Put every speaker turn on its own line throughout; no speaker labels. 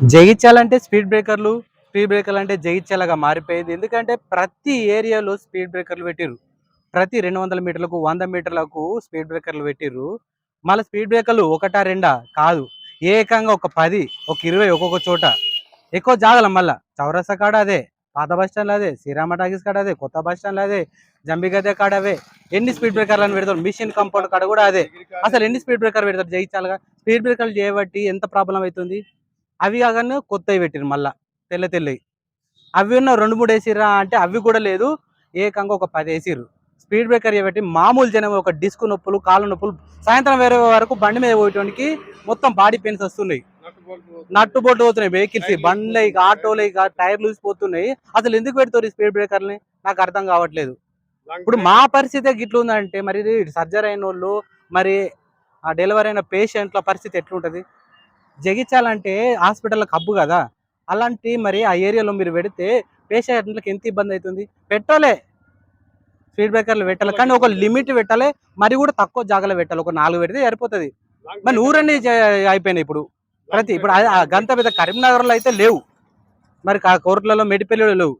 జగించాలంటే speed బ్రేకర్లు speed బ్రేకర్లు అంటే జగించేలాగా మారిపోయింది. ఎందుకంటే ప్రతి ఏరియాలో స్పీడ్ బ్రేకర్లు పెట్టిరు ప్రతి రెండు వందల మీటర్లకు వంద మీటర్లకు స్పీడ్ బ్రేకర్లు పెట్టిర్రు. మళ్ళీ స్పీడ్ బ్రేకర్లు ఒకటా రెండా? కాదు. ఏకంగా ఒక పది ఒక ఇరవై ఒక్కొక్క చోట. ఎక్కువ జాగల మళ్ళా. చౌరస్తా కాడ అదే పాత బస్ స్టాండ్ అదే శ్రీరామ టాకీస్ కాడ అదే కొత్త బస్ స్టాండ్ అదే జంబిగద్దె కాడ అవే. ఎన్ని స్పీడ్ బ్రేకర్లు అని పెడతారు? మిషన్ కంపౌండ్ కాడ కూడా అదే. అసలు ఎన్ని స్పీడ్ బ్రేకర్ పెడతారు? జయించాలిగా? స్పీడ్ బ్రేకర్లు చేయబట్టి ఎంత ప్రాబ్లం అవుతుంది? అవి కాగానే కొత్తవి పెట్టిరు మళ్ళా తెల్ల తెల్లవి. అవి ఉన్న రెండు మూడు వేసిర్రా అంటే అవి కూడా లేదు ఏకంగా ఒక పది వేసిర్రు. స్పీడ్ బ్రేకర్ చేయబట్టి మామూలు జనం ఒక డిస్క్ నొప్పులు కాళ్ళ నొప్పులు సాయంత్రం వేరే వరకు బండి మీద పోయేటానికి మొత్తం బాడీ పెయిన్స్ వస్తున్నాయి. నట్టు బొట్టు పోతున్నాయి వెహికల్స్ బండ్లు ఇక ఆటోలు ఇక టైర్లు పోతున్నాయి. అసలు ఎందుకు పెడతారు ఈ స్పీడ్ బ్రేకర్ని? నాకు అర్థం కావట్లేదు. ఇప్పుడు మా పరిస్థితి గిట్ల ఉందంటే మరి సర్జరీ అయిన వాళ్ళు మరి ఆ డెలివరీ అయిన పేషెంట్ల పరిస్థితి ఎట్లుంటది? జగిత్యాలంటే హాస్పిటల్ హబ్బు కదా? అలాంటి మరి ఆ ఏరియాలో మీరు పెడితే పేషెంట్లకు ఎంత ఇబ్బంది అవుతుంది? పెట్టాలి. స్పీడ్ బ్రేకర్లు పెట్టాలి. కానీ ఒక లిమిట్ పెట్టాలి. మరి కూడా తక్కువ జాగాలో పెట్టాలి. ఒక నాలుగు పెడితే సరిపోతుంది. మరి ఊరన్నీ అయిపోయినాయి ఇప్పుడు. ప్రతి ఇప్పుడు ఆ- ఆ గంత పెద్ద కరీంనగర్లో అయితే లేవు. మరి కా- కోర్టులలో మెడిపల్లిలో లేవు.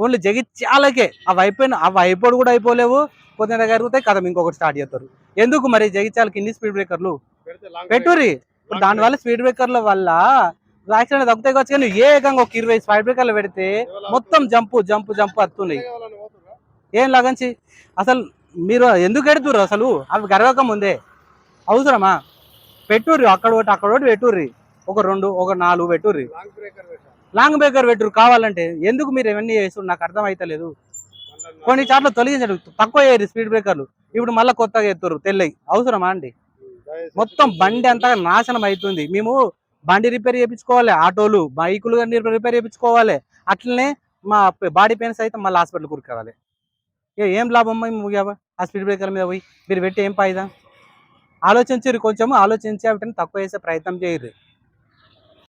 ఓన్లీ జగిత్యాలకే. అవి అయిపోయిన అవి అయిపోడు కూడా అయిపోలేవు. కొద్ది జరుగుతాయి కదా ఇంకొకటి స్టార్ట్ చేస్తారు. ఎందుకు మరి జగిత్యాలకి ఇన్ని స్పీడ్ బ్రేకర్లు? పెట్టుర్రి. దానివల్ల స్పీడ్ బ్రేకర్ల వల్ల యాక్సిడెంట్ తగ్గుతాయి కావచ్చు కానీ ఏకంగా ఒక ఇరవై స్పీడ్ బ్రేకర్లు పెడితే మొత్తం జంపు జంపు జంపు వస్తున్నాయి ఏం లాగంచి? అసలు మీరు ఎందుకు ఎడుతుర్రు అసలు? అవి గర్వక ముందే. అవసరమా? పెట్టుర్రి అక్కడ ఒకటి అక్కడ ఒకటి పెట్టుర్రి. ఒక రెండు ఒక నాలుగు పెట్టుర్రి. లాంగ్ బ్రేకర్ పెట్టురు కావాలంటే. ఎందుకు మీరు ఇవన్నీ చేస్తున్నారు నాకు అర్థం అవుతలేదు కొన్ని చాట్లు తొలగించండి. తక్కువ అయ్యారు స్పీడ్ బ్రేకర్లు ఇప్పుడు మళ్ళీ కొత్తగా ఎత్తురు తెల్లయి. అవసరమా అండి? మొత్తం బండి అంతా నాశనం అవుతుంది. మేము బండి రిపేర్ చేయించుకోవాలి. ఆటోలు బైకులు కానీ రిపేర్ చేయించుకోవాలి. అట్లనే మా బాడీ పెయిన్స్ అయితే మళ్ళీ హాస్పిటల్ కూరుకోవాలి ఏ ఏం లాభం మేము ఆ స్పీడ్ బ్రేకర్ మీద పోయి మీరు పెట్టి ఏం పాయిదా ఆలోచించరు కొంచెము ఆలోచించి వాటిని తక్కువ చేసే ప్రయత్నం చేయరు